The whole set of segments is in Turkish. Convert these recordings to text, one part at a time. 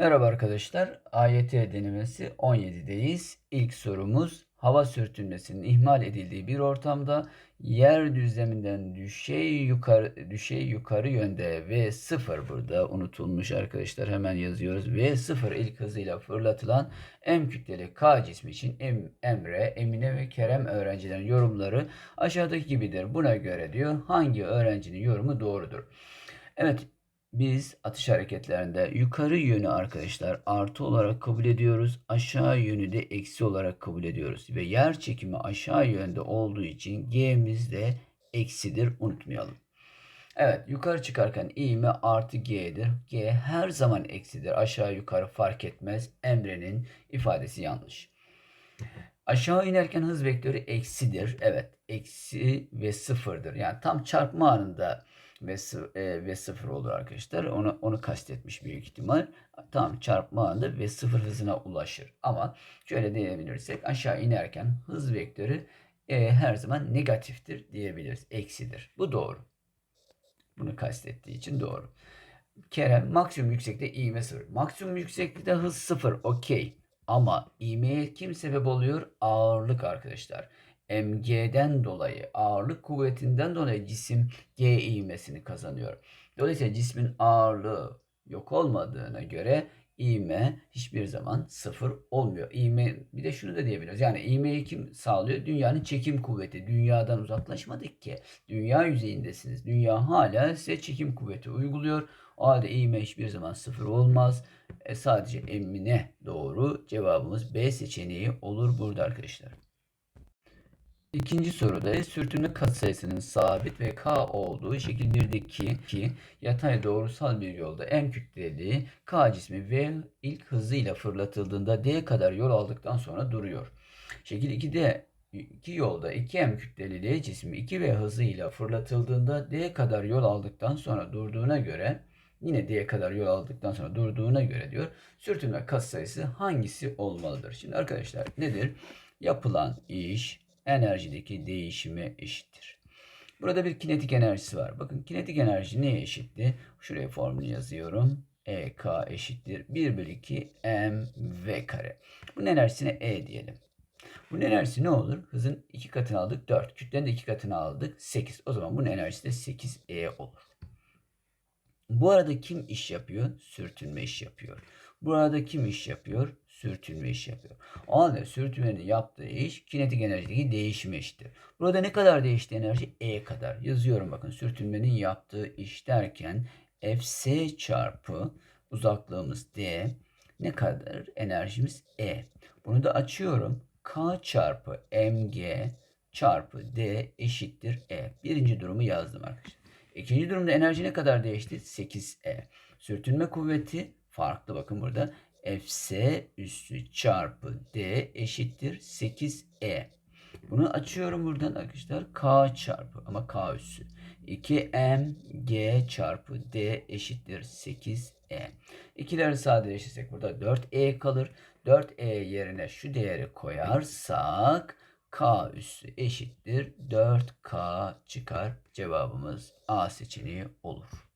Merhaba arkadaşlar. AYT denemesi 17'deyiz. İlk sorumuz hava sürtünmesinin ihmal edildiği bir ortamda yer düzleminden düşey yukarı düşey yukarı yönde V0 burada unutulmuş arkadaşlar. Hemen yazıyoruz. V0 ilk hızıyla fırlatılan M kütleli K cismi için em, Emre, Emine ve Kerem öğrencilerin yorumları aşağıdaki gibidir. Buna göre diyor hangi öğrencinin yorumu doğrudur? Evet biz atış hareketlerinde yukarı yönü arkadaşlar artı olarak kabul ediyoruz. Aşağı yönü de eksi olarak kabul ediyoruz. Ve yer çekimi aşağı yönde olduğu için G'miz de eksidir unutmayalım. Evet yukarı çıkarken ivme artı G'dir. G her zaman eksidir. Aşağı yukarı fark etmez. Emre'nin ifadesi yanlış. Aşağı inerken hız vektörü eksidir. Evet eksi ve sıfırdır. Yani tam çarpma anında ve, e, ve sıfır olur arkadaşlar. Onu, onu kastetmiş büyük ihtimal. Tam çarpma anında ve sıfır hızına ulaşır. Ama şöyle diyebilirsek aşağı inerken hız vektörü e, her zaman negatiftir diyebiliriz. Eksidir. Bu doğru. Bunu kastettiği için doğru. Kerem maksimum yükseklikte ivme sıfır. Maksimum yükseklikte hız sıfır. Okey. Ama ivmeye kim sebep oluyor? Ağırlık arkadaşlar. MG'den dolayı, ağırlık kuvvetinden dolayı cisim G ivmesini kazanıyor. Dolayısıyla cismin ağırlığı yok olmadığına göre ivme hiçbir zaman sıfır olmuyor. İvme bir de şunu da diyebiliriz. Yani ivmeyi kim sağlıyor? Dünyanın çekim kuvveti. Dünyadan uzaklaşmadık ki. Dünya yüzeyindesiniz. Dünya hala size çekim kuvveti uyguluyor. O halde ivme hiçbir zaman sıfır olmaz. E, sadece emine doğru cevabımız B seçeneği olur burada arkadaşlar. İkinci soruda sürtünme katsayısının sabit ve k olduğu şekil 1'deki ki yatay doğrusal bir yolda m kütleli k cismi v ilk hızıyla fırlatıldığında d kadar yol aldıktan sonra duruyor. Şekil 2'de iki yolda 2m kütleli d cismi 2v hızıyla fırlatıldığında d kadar yol aldıktan sonra durduğuna göre yine d kadar yol aldıktan sonra durduğuna göre diyor sürtünme katsayısı hangisi olmalıdır? Şimdi arkadaşlar nedir? Yapılan iş enerjideki değişime eşittir. Burada bir kinetik enerjisi var. Bakın kinetik enerji neye eşitti? Şuraya formülü yazıyorum. EK eşittir 1 bölü 2 mv kare. Bunun enerjisine E diyelim. Bunun enerjisi ne olur? Hızın 2 katını aldık 4. Kütlenin de 2 katını aldık 8. O zaman bunun enerjisi de 8E olur. Bu arada kim iş yapıyor? Sürtünme iş yapıyor. Bu arada kim iş yapıyor? Sürtünme iş yapıyor. O halde sürtünmenin yaptığı iş kinetik enerjideki değişime eşittir. Burada ne kadar değişti enerji? E kadar. Yazıyorum bakın sürtünmenin yaptığı iş derken Fs çarpı uzaklığımız D ne kadar? Enerjimiz E. Bunu da açıyorum. K çarpı mg çarpı D eşittir E. Birinci durumu yazdım arkadaşlar. İkinci durumda enerji ne kadar değişti? 8E. Sürtünme kuvveti farklı bakın burada. Fs üssü çarpı D eşittir 8E. Bunu açıyorum buradan arkadaşlar. K çarpı ama K üssü. 2M G çarpı D eşittir 8E. İkileri sadeleştirsek burada 4E kalır. 4E yerine şu değeri koyarsak K üssü eşittir 4K çıkar. Cevabımız A seçeneği olur.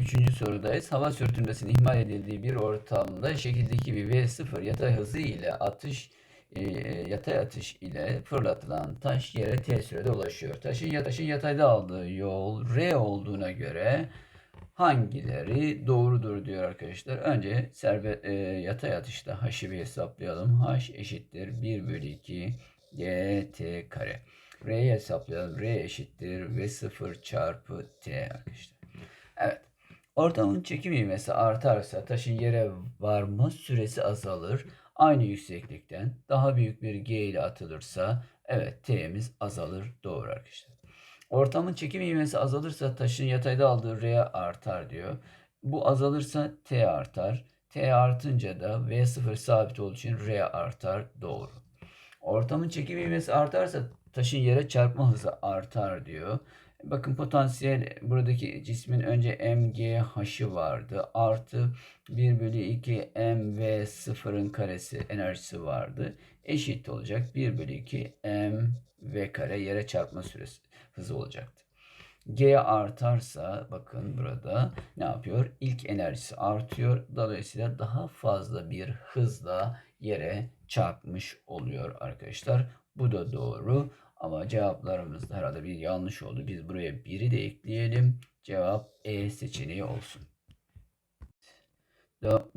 Üçüncü sorudayız. Hava sürtünmesinin ihmal edildiği bir ortamda şekildeki bir V0 yatay hızı ile atış e, yatay atış ile fırlatılan taş yere T sürede ulaşıyor. Taşın taşın yatayda aldığı yol R olduğuna göre hangileri doğrudur diyor arkadaşlar. Önce serve, e, yatay atışta H'ı bir hesaplayalım. H eşittir 1 bölü 2 GT kare. R'yi hesaplayalım. R eşittir V0 çarpı T arkadaşlar. Evet. Ortamın çekim ivmesi artarsa taşın yere varma süresi azalır. Aynı yükseklikten daha büyük bir G ile atılırsa evet T'miz azalır. Doğru arkadaşlar. Ortamın çekim ivmesi azalırsa taşın yatayda aldığı R artar diyor. Bu azalırsa T artar. T artınca da V0 sabit olduğu için R artar. Doğru. Ortamın çekim ivmesi artarsa taşın yere çarpma hızı artar diyor. Bakın potansiyel buradaki cismin önce mgh'ı vardı. Artı 1 bölü 2 mv sıfırın karesi enerjisi vardı. Eşit olacak 1 bölü 2 mv kare yere çarpma süresi hızı olacaktı. G artarsa bakın burada ne yapıyor? İlk enerjisi artıyor. Dolayısıyla daha fazla bir hızla yere çarpmış oluyor arkadaşlar. Bu da doğru. Ama cevaplarımızda herhalde bir yanlış oldu. Biz buraya 1'i de ekleyelim. Cevap E seçeneği olsun.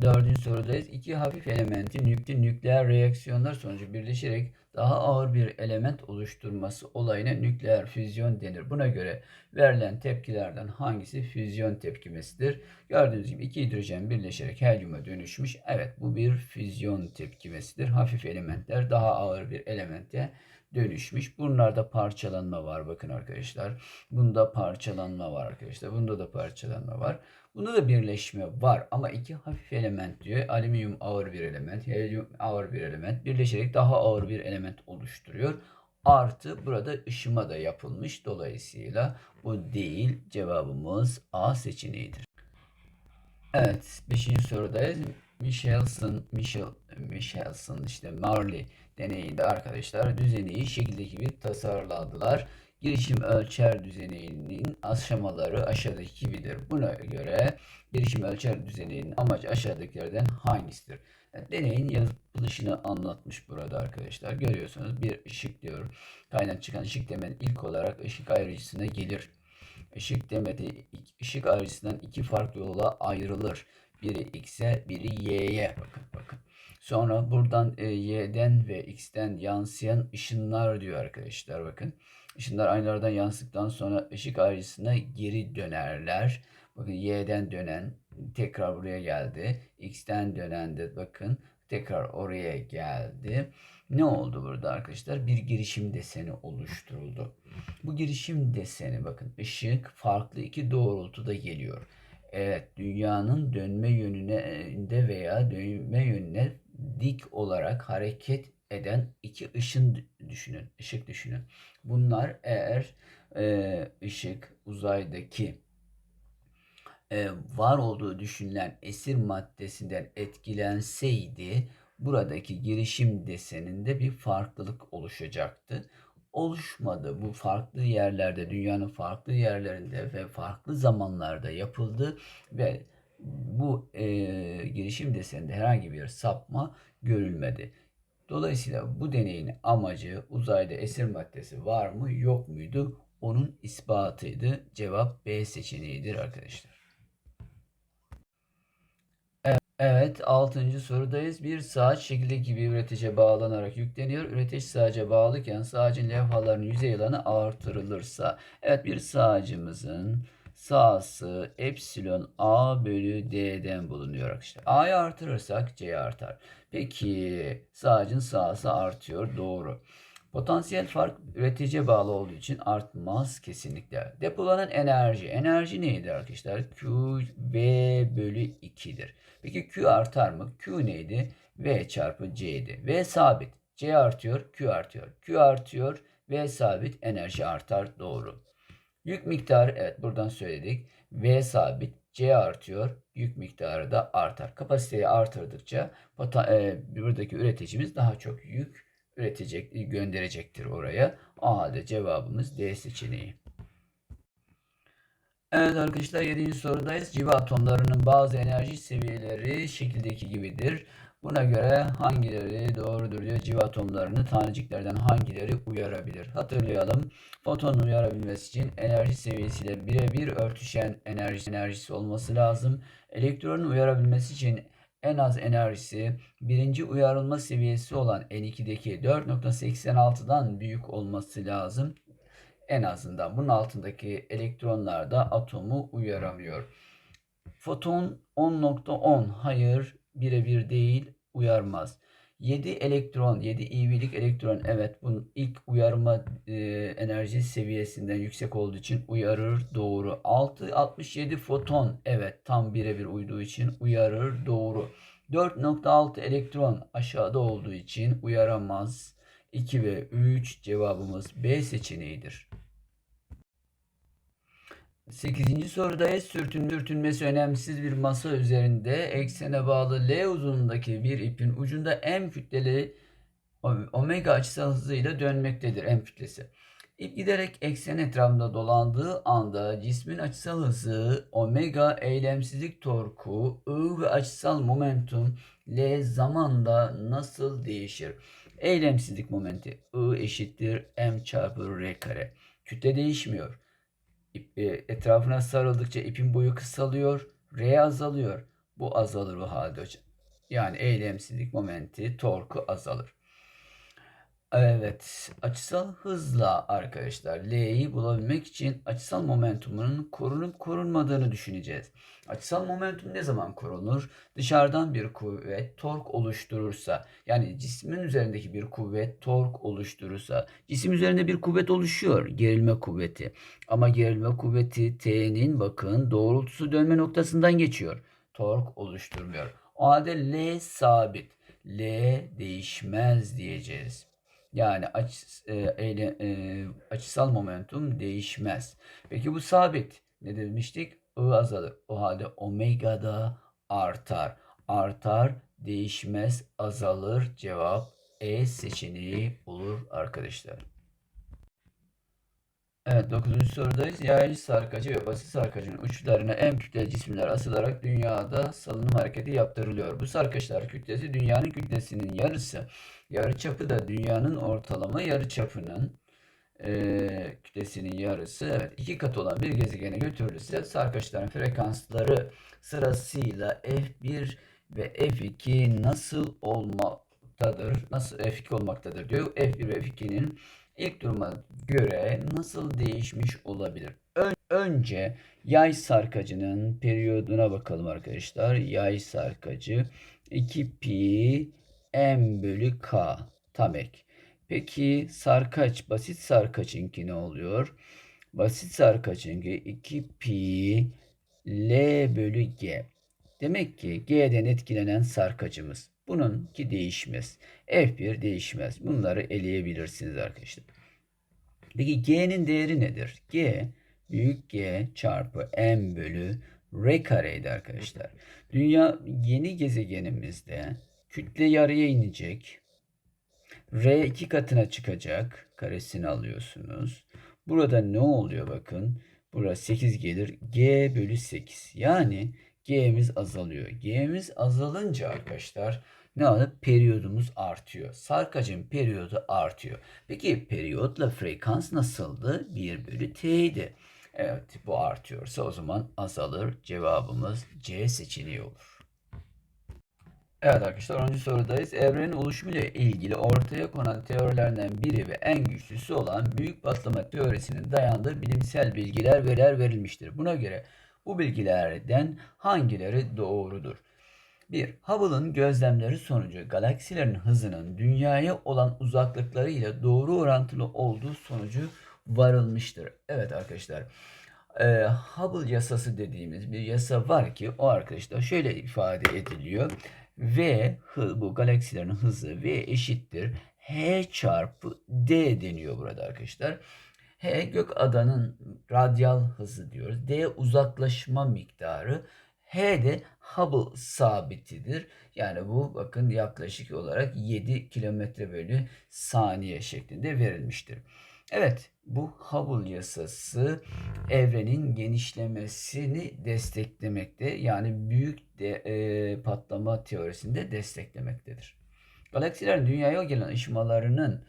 Dördüncü sorudayız. İki hafif elementin yüklü nükleer reaksiyonlar sonucu birleşerek daha ağır bir element oluşturması olayına nükleer füzyon denir. Buna göre verilen tepkilerden hangisi füzyon tepkimesidir? Gördüğünüz gibi iki hidrojen birleşerek helyuma dönüşmüş. Evet bu bir füzyon tepkimesidir. Hafif elementler daha ağır bir elemente dönüşmüş. Bunlarda parçalanma var bakın arkadaşlar. Bunda parçalanma var arkadaşlar. Bunda da parçalanma var. Bunda da birleşme var ama iki hafif element diyor. Alüminyum ağır bir element, helyum ağır bir element birleşerek daha ağır bir element oluşturuyor. Artı burada ışıma da yapılmış. Dolayısıyla bu değil. Cevabımız A seçeneğidir. Evet, 5. sorudayız. Michelson, Michel, Michelson işte Marley deneyinde arkadaşlar düzeneyi şekildeki gibi tasarladılar. Girişim ölçer düzeninin aşamaları aşağıdaki gibidir. Buna göre girişim ölçer düzeninin amacı aşağıdakilerden hangisidir? Deneyin yapılışını anlatmış burada arkadaşlar. Görüyorsunuz bir ışık diyor. Kaynak çıkan ışık demen ilk olarak ışık ayrıcısına gelir. Işık demedi ışık ayrıcısından iki farklı yola ayrılır. Biri x'e, biri y'ye. Bakın bakın. Sonra buradan e, y'den ve x'ten yansıyan ışınlar diyor arkadaşlar bakın. Işınlar aynalardan yansıdıktan sonra ışık ayrıcısına geri dönerler. Bakın y'den dönen tekrar buraya geldi. X'ten dönen de bakın tekrar oraya geldi. Ne oldu burada arkadaşlar? Bir girişim deseni oluşturuldu. Bu girişim deseni bakın ışık farklı iki doğrultuda geliyor. Evet dünyanın dönme yönüne veya dönme yönüne dik olarak hareket eden iki ışın düşünün, ışık düşünün. Bunlar eğer e, ışık uzaydaki e, var olduğu düşünülen esir maddesinden etkilenseydi buradaki girişim deseninde bir farklılık oluşacaktı. Oluşmadı. Bu farklı yerlerde, dünyanın farklı yerlerinde ve farklı zamanlarda yapıldı ve bu e, girişim deseninde herhangi bir sapma görülmedi. Dolayısıyla bu deneyin amacı uzayda esir maddesi var mı yok muydu? Onun ispatıydı. Cevap B seçeneğidir arkadaşlar. Evet, 6. sorudayız. Bir saat şekildeki bir üretice bağlanarak yükleniyor. Üretici sağaca bağlıken sağacın levhalarının yüzey alanı artırılırsa. Evet, bir sağacımızın sağsı epsilon a bölü d'den bulunuyor arkadaşlar. A'yı artırırsak C artar. Peki sağcın sağsı artıyor. Doğru. Potansiyel fark üreticiye bağlı olduğu için artmaz kesinlikle. Depolanan enerji. Enerji neydi arkadaşlar? Q V bölü 2'dir. Peki Q artar mı? Q neydi? V çarpı C'ydi. V sabit. C artıyor, Q artıyor. Q artıyor, V sabit, enerji artar. Doğru. Yük miktarı evet buradan söyledik. V sabit, C artıyor, yük miktarı da artar. Kapasiteyi artırdıkça e, buradaki üreticimiz daha çok yük üretecek, gönderecektir oraya. O halde cevabımız D seçeneği. Evet arkadaşlar 7. sorudayız. Civa atomlarının bazı enerji seviyeleri şekildeki gibidir. Buna göre hangileri doğrudur diyor. Civa atomlarını taneciklerden hangileri uyarabilir? Hatırlayalım. Foton uyarabilmesi için enerji seviyesiyle birebir örtüşen enerji enerjisi olması lazım. Elektronun uyarabilmesi için en az enerjisi birinci uyarılma seviyesi olan N2'deki 4.86'dan büyük olması lazım. En azından bunun altındaki elektronlar da atomu uyaramıyor. Foton 10.10 hayır birebir değil uyarmaz. 7 elektron, 7 iv'ilik elektron evet bunun ilk uyarma e, enerji seviyesinden yüksek olduğu için uyarır doğru. 6 67 foton evet tam birebir uyduğu için uyarır doğru. 4.6 elektron aşağıda olduğu için uyaramaz. 2 ve 3 cevabımız B seçeneğidir. 8. sorudayız. Sürtün, sürtünmesi önemsiz bir masa üzerinde eksene bağlı L uzunluğundaki bir ipin ucunda M kütleli omega açısal hızıyla dönmektedir M kütlesi. İp giderek eksen etrafında dolandığı anda cismin açısal hızı, omega eylemsizlik torku, I ve açısal momentum L zamanda nasıl değişir? Eylemsizlik momenti I eşittir m çarpı r kare. Kütle değişmiyor. E, etrafına sarıldıkça ipin boyu kısalıyor, r azalıyor. Bu azalır bu halde hocam. Yani eylemsizlik momenti, torku azalır. Evet, açısal hızla arkadaşlar L'yi bulabilmek için açısal momentumunun korunup korunmadığını düşüneceğiz. Açısal momentum ne zaman korunur? Dışarıdan bir kuvvet tork oluşturursa, yani cismin üzerindeki bir kuvvet tork oluşturursa, cisim üzerinde bir kuvvet oluşuyor, gerilme kuvveti. Ama gerilme kuvveti T'nin bakın doğrultusu dönme noktasından geçiyor. Tork oluşturmuyor. O halde L sabit. L değişmez diyeceğiz. Yani aç, e, e, açısal momentum değişmez. Peki bu sabit. Ne demiştik? I azalır. O halde omega da artar. Artar, değişmez, azalır. Cevap E seçeneği olur arkadaşlar. Evet 9. sorudayız. Yaylı sarkacı ve basit sarkacın uçlarına en kütleli cisimler asılarak dünyada salınım hareketi yaptırılıyor. Bu sarkaçlar kütlesi dünyanın kütlesinin yarısı. Yarıçapı da dünyanın ortalama yarıçapının e, kütlesinin yarısı. Evet iki kat olan bir gezegene götürülürse sarkaçların frekansları sırasıyla F1 ve F2 nasıl olmaktadır? Nasıl F2 olmaktadır diyor. F1 ve F2'nin ilk duruma göre nasıl değişmiş olabilir? Ön, önce yay sarkacının periyoduna bakalım arkadaşlar. Yay sarkacı 2 pi m bölü k tam ek. Peki sarkaç, basit sarkaçınki ne oluyor? Basit sarkaçınki 2 pi L bölü G. Demek ki G'den etkilenen sarkacımız. Bununki değişmez. F1 değişmez. Bunları eleyebilirsiniz arkadaşlar. Peki G'nin değeri nedir? G büyük G çarpı M bölü R kareydi arkadaşlar. Dünya yeni gezegenimizde kütle yarıya inecek. R iki katına çıkacak. Karesini alıyorsunuz. Burada ne oluyor bakın. Burası 8 gelir. G bölü 8. Yani G'miz azalıyor. G'miz azalınca arkadaşlar ne oluyor? Periyodumuz artıyor. Sarkacın periyodu artıyor. Peki periyotla frekans nasıldı? 1 bölü T'ydi. Evet bu artıyorsa o zaman azalır. Cevabımız C seçeneği olur. Evet arkadaşlar 10. sorudayız. Evrenin oluşumuyla ilgili ortaya konan teorilerden biri ve en güçlüsü olan büyük patlama teorisinin dayandığı bilimsel bilgiler veriler verilmiştir. Buna göre bu bilgilerden hangileri doğrudur? 1. Hubble'ın gözlemleri sonucu galaksilerin hızının dünyaya olan uzaklıkları ile doğru orantılı olduğu sonucu varılmıştır. Evet arkadaşlar. E, Hubble yasası dediğimiz bir yasa var ki o arkadaşlar şöyle ifade ediliyor. V bu galaksilerin hızı V eşittir H çarpı D deniyor burada arkadaşlar. H gök adanın radyal hızı diyoruz. D uzaklaşma miktarı. H de Hubble sabitidir. Yani bu bakın yaklaşık olarak 7 kilometre bölü saniye şeklinde verilmiştir. Evet bu Hubble yasası evrenin genişlemesini desteklemekte. Yani büyük de, e, patlama teorisinde desteklemektedir. Galaksilerin dünyaya gelen ışımalarının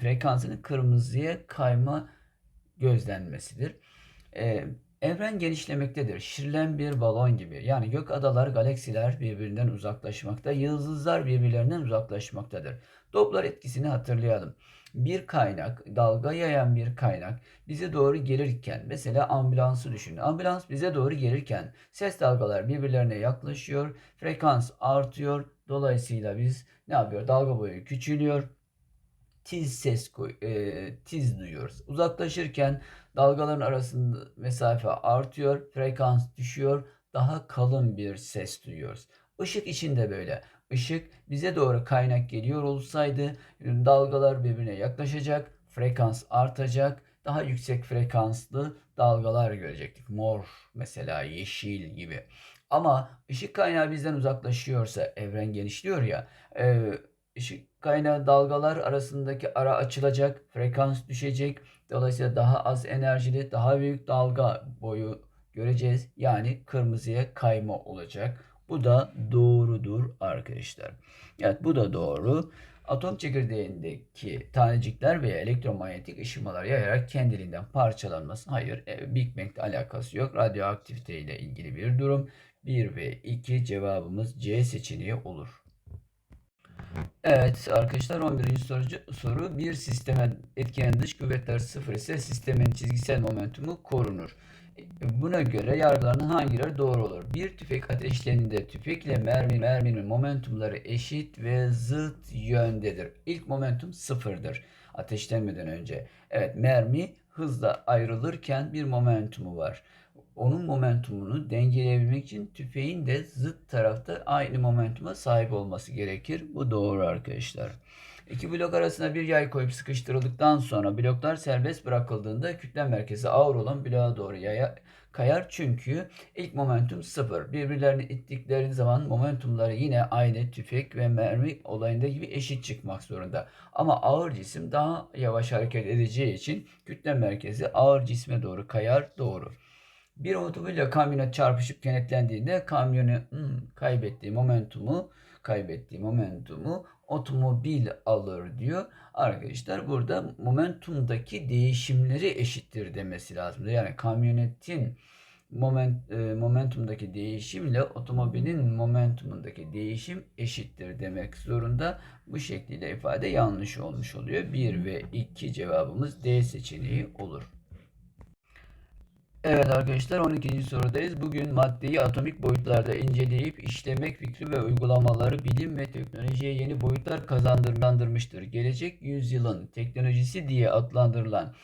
frekansının kırmızıya kayma gözlenmesidir. E, evren genişlemektedir. Şirilen bir balon gibi. Yani gök adalar, galaksiler birbirinden uzaklaşmakta, yıldızlar birbirlerinden uzaklaşmaktadır. Doppler etkisini hatırlayalım bir kaynak, dalga yayan bir kaynak bize doğru gelirken mesela ambulansı düşünün. Ambulans bize doğru gelirken ses dalgalar birbirlerine yaklaşıyor, frekans artıyor. Dolayısıyla biz ne yapıyor? Dalga boyu küçülüyor. Tiz ses e, tiz duyuyoruz. Uzaklaşırken dalgaların arasında mesafe artıyor, frekans düşüyor. Daha kalın bir ses duyuyoruz. Işık için de böyle. Işık bize doğru kaynak geliyor olsaydı dalgalar birbirine yaklaşacak, frekans artacak, daha yüksek frekanslı dalgalar görecektik. Mor mesela yeşil gibi. Ama ışık kaynağı bizden uzaklaşıyorsa evren genişliyor ya. E, ışık kaynağı dalgalar arasındaki ara açılacak, frekans düşecek, Dolayısıyla daha az enerjili, daha büyük dalga boyu göreceğiz. Yani kırmızıya kayma olacak. Bu da doğrudur arkadaşlar. Evet bu da doğru. Atom çekirdeğindeki tanecikler veya elektromanyetik ışımalar yayarak kendiliğinden parçalanması hayır e, Big Bang ile alakası yok. Radyoaktivite ile ilgili bir durum. 1 ve 2 cevabımız C seçeneği olur. Evet arkadaşlar 11. Soru, soru bir sisteme etkilenen dış kuvvetler sıfır ise sistemin çizgisel momentumu korunur. Buna göre yargılarının hangileri doğru olur? Bir tüfek ateşlendiğinde tüfekle mermi, merminin momentumları eşit ve zıt yöndedir. İlk momentum sıfırdır ateşlenmeden önce. Evet mermi hızla ayrılırken bir momentumu var. Onun momentumunu dengeleyebilmek için tüfeğin de zıt tarafta aynı momentuma sahip olması gerekir. Bu doğru arkadaşlar. İki blok arasına bir yay koyup sıkıştırıldıktan sonra bloklar serbest bırakıldığında kütle merkezi ağır olan bloğa doğru yaya, kayar. Çünkü ilk momentum sıfır. Birbirlerini ittikleri zaman momentumları yine aynı tüfek ve mermi olayında gibi eşit çıkmak zorunda. Ama ağır cisim daha yavaş hareket edeceği için kütle merkezi ağır cisme doğru kayar. Doğru. Bir otomobille kamyona çarpışıp kenetlendiğinde kamyonu hmm, kaybettiği momentumu kaybettiği momentumu otomobil alır diyor. Arkadaşlar burada momentumdaki değişimleri eşittir demesi lazım. Yani kamyonetin moment, e, momentumdaki değişimle otomobilin momentumundaki değişim eşittir demek zorunda. Bu şekilde ifade yanlış olmuş oluyor. 1 ve 2 cevabımız D seçeneği olur. Evet arkadaşlar 12. sorudayız. Bugün maddeyi atomik boyutlarda inceleyip işlemek fikri ve uygulamaları bilim ve teknolojiye yeni boyutlar kazandırmıştır. Gelecek yüzyılın teknolojisi diye adlandırılan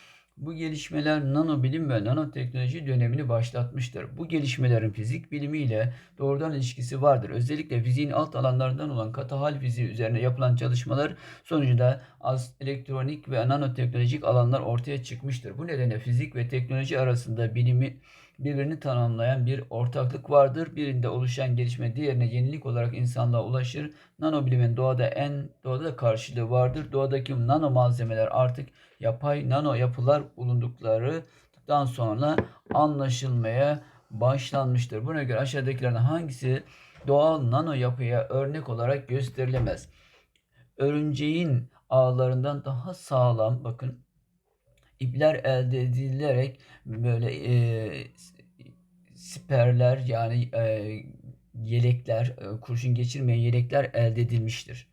bu gelişmeler nanobilim ve nanoteknoloji dönemini başlatmıştır. Bu gelişmelerin fizik bilimiyle doğrudan ilişkisi vardır. Özellikle fiziğin alt alanlarından olan katı hal fiziği üzerine yapılan çalışmalar sonucunda az elektronik ve nanoteknolojik alanlar ortaya çıkmıştır. Bu nedenle fizik ve teknoloji arasında bilimi birbirini tamamlayan bir ortaklık vardır. Birinde oluşan gelişme diğerine yenilik olarak insanlığa ulaşır. Nanobilimin doğada en doğada da karşılığı vardır. Doğadaki nano malzemeler artık yapay nano yapılar bulunduklarından sonra anlaşılmaya başlanmıştır. Buna göre aşağıdakilerden hangisi doğal nano yapıya örnek olarak gösterilemez? Örümceğin ağlarından daha sağlam bakın ipler elde edilerek böyle e, siperler yani e, yelekler, e, kurşun geçirmeyen yelekler elde edilmiştir.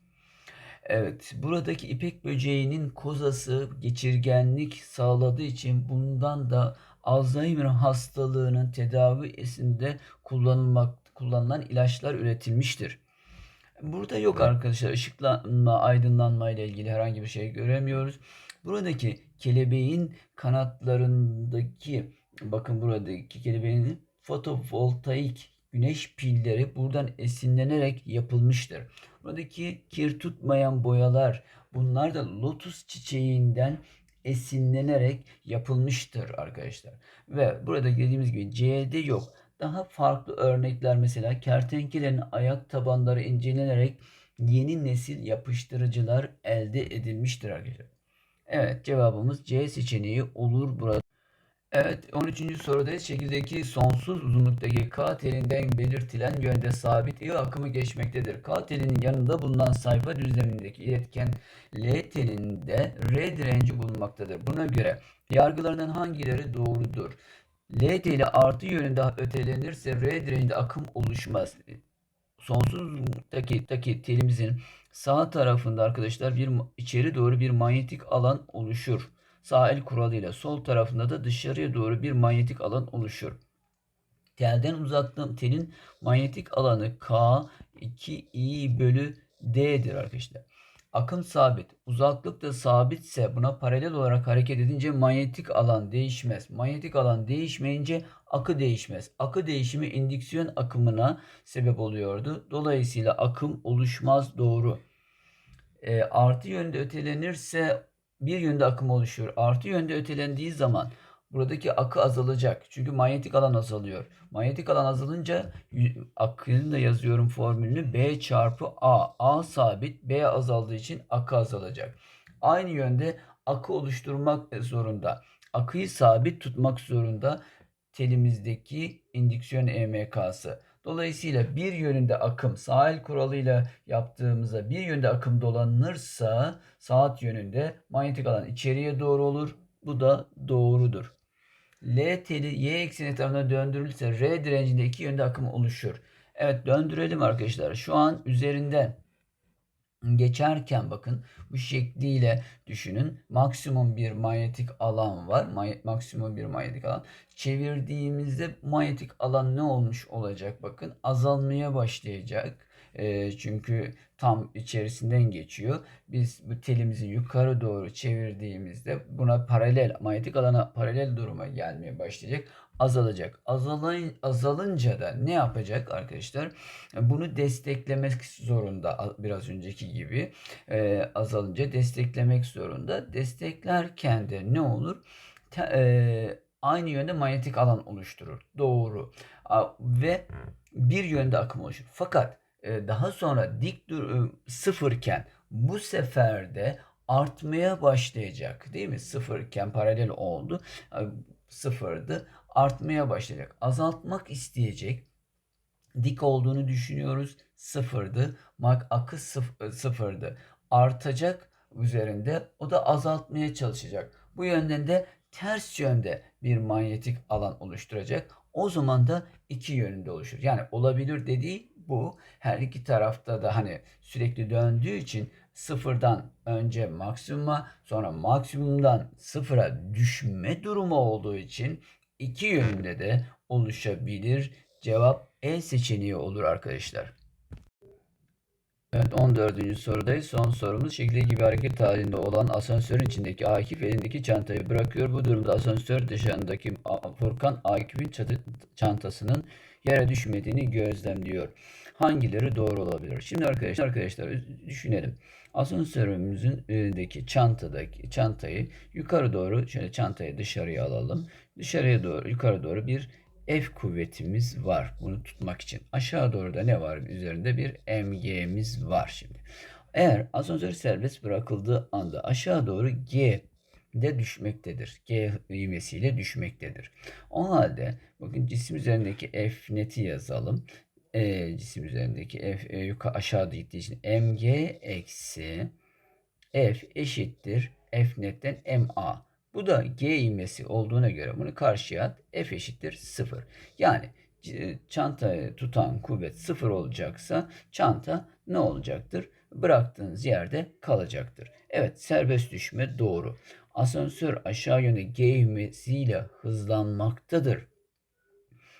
Evet, buradaki ipek böceğinin kozası geçirgenlik sağladığı için bundan da Alzheimer hastalığının tedavisinde kullanılmak kullanılan ilaçlar üretilmiştir. Burada yok arkadaşlar ışıklanma, aydınlanma ile ilgili herhangi bir şey göremiyoruz. Buradaki kelebeğin kanatlarındaki bakın buradaki kelebeğin fotovoltaik güneş pilleri buradan esinlenerek yapılmıştır. Buradaki kir tutmayan boyalar bunlar da lotus çiçeğinden esinlenerek yapılmıştır arkadaşlar. Ve burada dediğimiz gibi C'de yok. Daha farklı örnekler mesela kertenkelenin ayak tabanları incelenerek yeni nesil yapıştırıcılar elde edilmiştir arkadaşlar. Evet cevabımız C seçeneği olur burada. Evet 13. sorudayız. Şekildeki sonsuz uzunluktaki K telinden belirtilen yönde sabit I akımı geçmektedir. K telinin yanında bulunan sayfa düzlemindeki iletken L telinde R direnci bulunmaktadır. Buna göre yargılarından hangileri doğrudur? L teli artı yönünde ötelenirse R direncinde akım oluşmaz. Sonsuzdaki taki telimizin sağ tarafında arkadaşlar bir içeri doğru bir manyetik alan oluşur. Sağ el kuralıyla sol tarafında da dışarıya doğru bir manyetik alan oluşur. Telden uzattığım telin manyetik alanı K 2I bölü D'dir arkadaşlar. Akım sabit. Uzaklık da sabitse buna paralel olarak hareket edince manyetik alan değişmez. Manyetik alan değişmeyince akı değişmez. Akı değişimi indüksiyon akımına sebep oluyordu. Dolayısıyla akım oluşmaz doğru. E, artı yönde ötelenirse bir yönde akım oluşuyor. Artı yönde ötelendiği zaman buradaki akı azalacak. Çünkü manyetik alan azalıyor. Manyetik alan azalınca akını da yazıyorum formülünü B çarpı A. A sabit. B azaldığı için akı azalacak. Aynı yönde akı oluşturmak zorunda. Akıyı sabit tutmak zorunda telimizdeki indüksiyon EMK'sı. Dolayısıyla bir yönünde akım sahil kuralıyla yaptığımızda bir yönde akım dolanırsa saat yönünde manyetik alan içeriye doğru olur. Bu da doğrudur. L teli y ekseni tarafına döndürülürse R direncinde iki yönde akım oluşur. Evet döndürelim arkadaşlar. Şu an üzerinden geçerken bakın bu şekliyle düşünün. Maksimum bir manyetik alan var. May- maksimum bir manyetik alan. Çevirdiğimizde manyetik alan ne olmuş olacak bakın. Azalmaya başlayacak. E, çünkü tam içerisinden geçiyor. Biz bu telimizi yukarı doğru çevirdiğimizde buna paralel manyetik alana paralel duruma gelmeye başlayacak. Azalacak. Azalın, azalınca da ne yapacak arkadaşlar? Bunu desteklemek zorunda biraz önceki gibi e, azalınca desteklemek zorunda. Desteklerken de ne olur? Te, e, aynı yönde manyetik alan oluşturur. Doğru. Ve bir yönde akım oluşur. Fakat daha sonra dik dur, e, sıfırken bu sefer de artmaya başlayacak değil mi? Sıfırken paralel oldu. E, sıfırdı. Artmaya başlayacak. Azaltmak isteyecek. Dik olduğunu düşünüyoruz. Sıfırdı. Mak akı sıf- sıfırdı. Artacak üzerinde. O da azaltmaya çalışacak. Bu yönden de ters yönde bir manyetik alan oluşturacak. O zaman da iki yönünde oluşur. Yani olabilir dediği bu. Her iki tarafta da hani sürekli döndüğü için sıfırdan önce maksimuma sonra maksimumdan sıfıra düşme durumu olduğu için iki yönünde de oluşabilir. Cevap E seçeneği olur arkadaşlar. Evet 14. sorudayız. Son sorumuz şekli gibi hareket halinde olan asansörün içindeki Akif elindeki çantayı bırakıyor. Bu durumda asansör dışındaki Furkan Akif'in çantasının yere düşmediğini gözlemliyor. Hangileri doğru olabilir? Şimdi arkadaşlar arkadaşlar düşünelim. Asansörümüzün önündeki çantadaki çantayı yukarı doğru şöyle çantayı dışarıya alalım. Dışarıya doğru yukarı doğru bir F kuvvetimiz var bunu tutmak için. Aşağı doğru da ne var? Üzerinde bir mg'miz var şimdi. Eğer asansör serbest bırakıldığı anda aşağı doğru G de düşmektedir. G ivmesiyle düşmektedir. O halde bakın cisim üzerindeki F neti yazalım. E, cisim üzerindeki F e, yukarı aşağıda gittiği için mg eksi F eşittir F netten ma. Bu da G ivmesi olduğuna göre bunu karşıya at. F eşittir 0. Yani çantayı tutan kuvvet 0 olacaksa çanta ne olacaktır? Bıraktığınız yerde kalacaktır. Evet serbest düşme doğru. Asansör aşağı yöne G hızlanmaktadır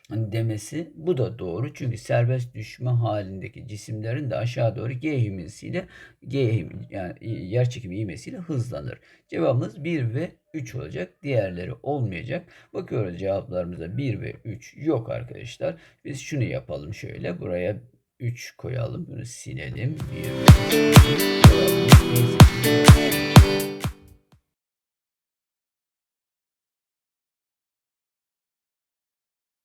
Hani demesi bu da doğru. Çünkü serbest düşme halindeki cisimlerin de aşağı doğru G ivmesiyle yani yer çekimi ivmesiyle hızlanır. Cevabımız 1 ve 3 olacak. Diğerleri olmayacak. Bakıyoruz cevaplarımızda 1 ve 3 yok arkadaşlar. Biz şunu yapalım şöyle. Buraya 3 koyalım. Bunu silelim. 1 ve 3.